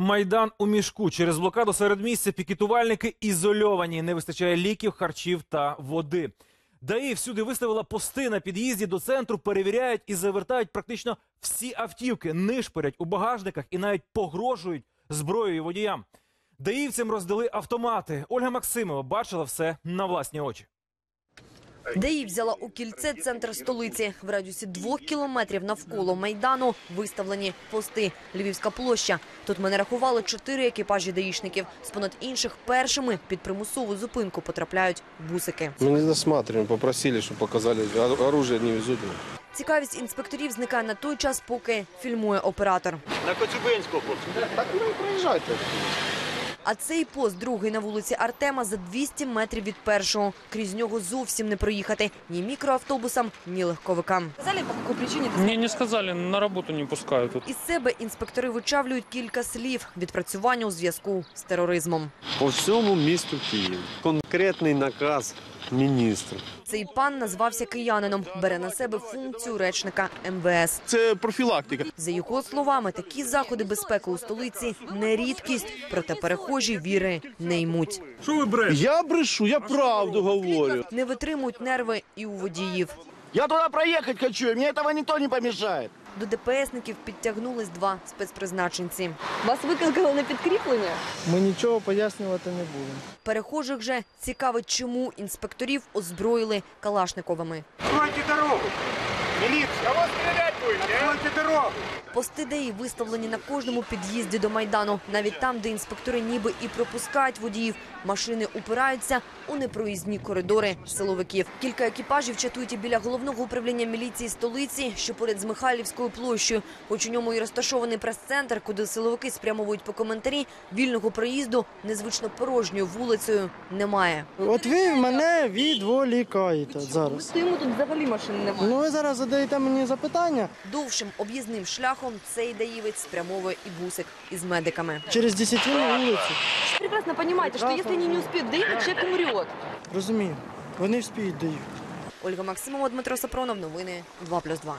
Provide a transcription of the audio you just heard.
Майдан у мішку через блокаду середмістя пікетувальники ізольовані. Не вистачає ліків, харчів та води. ДАІ всюди виставила пости на під'їзді до центру, перевіряють і завертають практично всі автівки, нишпорять у багажниках і навіть погрожують зброєю водіям. Даївцям роздали автомати. Ольга Максимова бачила все на власні очі. ДАІ взяла у кільце центр столиці. В радіусі двох кілометрів навколо Майдану виставлені пости. Львівська площа. Тут ми нарахували чотири екіпажі даїшників. З понад інших першими під примусову зупинку потрапляють бусики. Мы не досматриваем, попросили, чтобы показали. Оружие не везут. Цікавість інспекторів зникає на той час, поки фільмує оператор. На Коцюбинську, хлопці. Так ну и проезжайте. А цей пост другий на вулиці Артема за 200 метрів від першого. Крізь нього зовсім не проїхати ні мікроавтобусам, ні легковикам. Сказали, по якій причині Ні, не сказали, на роботу не пускають. тут. Із себе інспектори вичавлюють кілька слів відпрацювання у зв'язку з тероризмом. по всьому місту Київ. Конкретний наказ міністра. Цей пан назвався киянином, бере на себе функцію речника МВС. Це профілактика. За його словами, такі заходи безпеки у столиці не рідкість, проте перехожі віри не ймуть. Ви Я брешу, я правду говорю. Не витримують нерви і у водіїв. Я туди проїхати хочу, і мені цього ніхто не помішає. До ДПСників підтягнулись два спецпризначенці. Вас викликали на підкріплення? Ми нічого пояснювати не будемо. Перехожих же цікавить, чому інспекторів озброїли калашниковими. Откройте дорогу! Милиция! Будете? Дорогу! Пости виставлені на кожному під'їзді до Майдану. Навіть там, де інспектори ніби і пропускають водіїв. Машини упираються у непроїзні коридори силовиків. Кілька екіпажів чатують і біля головного управління міліції столиці, що поряд з Михайлівською площею. Хоч у ньому і розташований прес-центр, куди силовики спрямовують по коментарі, вільного проїзду незвично порожньою вулицею немає. От ви мене відволікаєте зараз. Стоїмо тут взагалі машин немає. Ну ви зараз задаєте мені запитання. Довшим об'їзним шляхом цей даївець спрямовує і бусик із медиками. Через десятину вулиці. Прекрасно розумієте, що якщо вони не успіють доехать, человек умрет. Розумію. Вони вспіють дають. Ольга Максимова, Дмитро Сапронов. Новини 2+,2.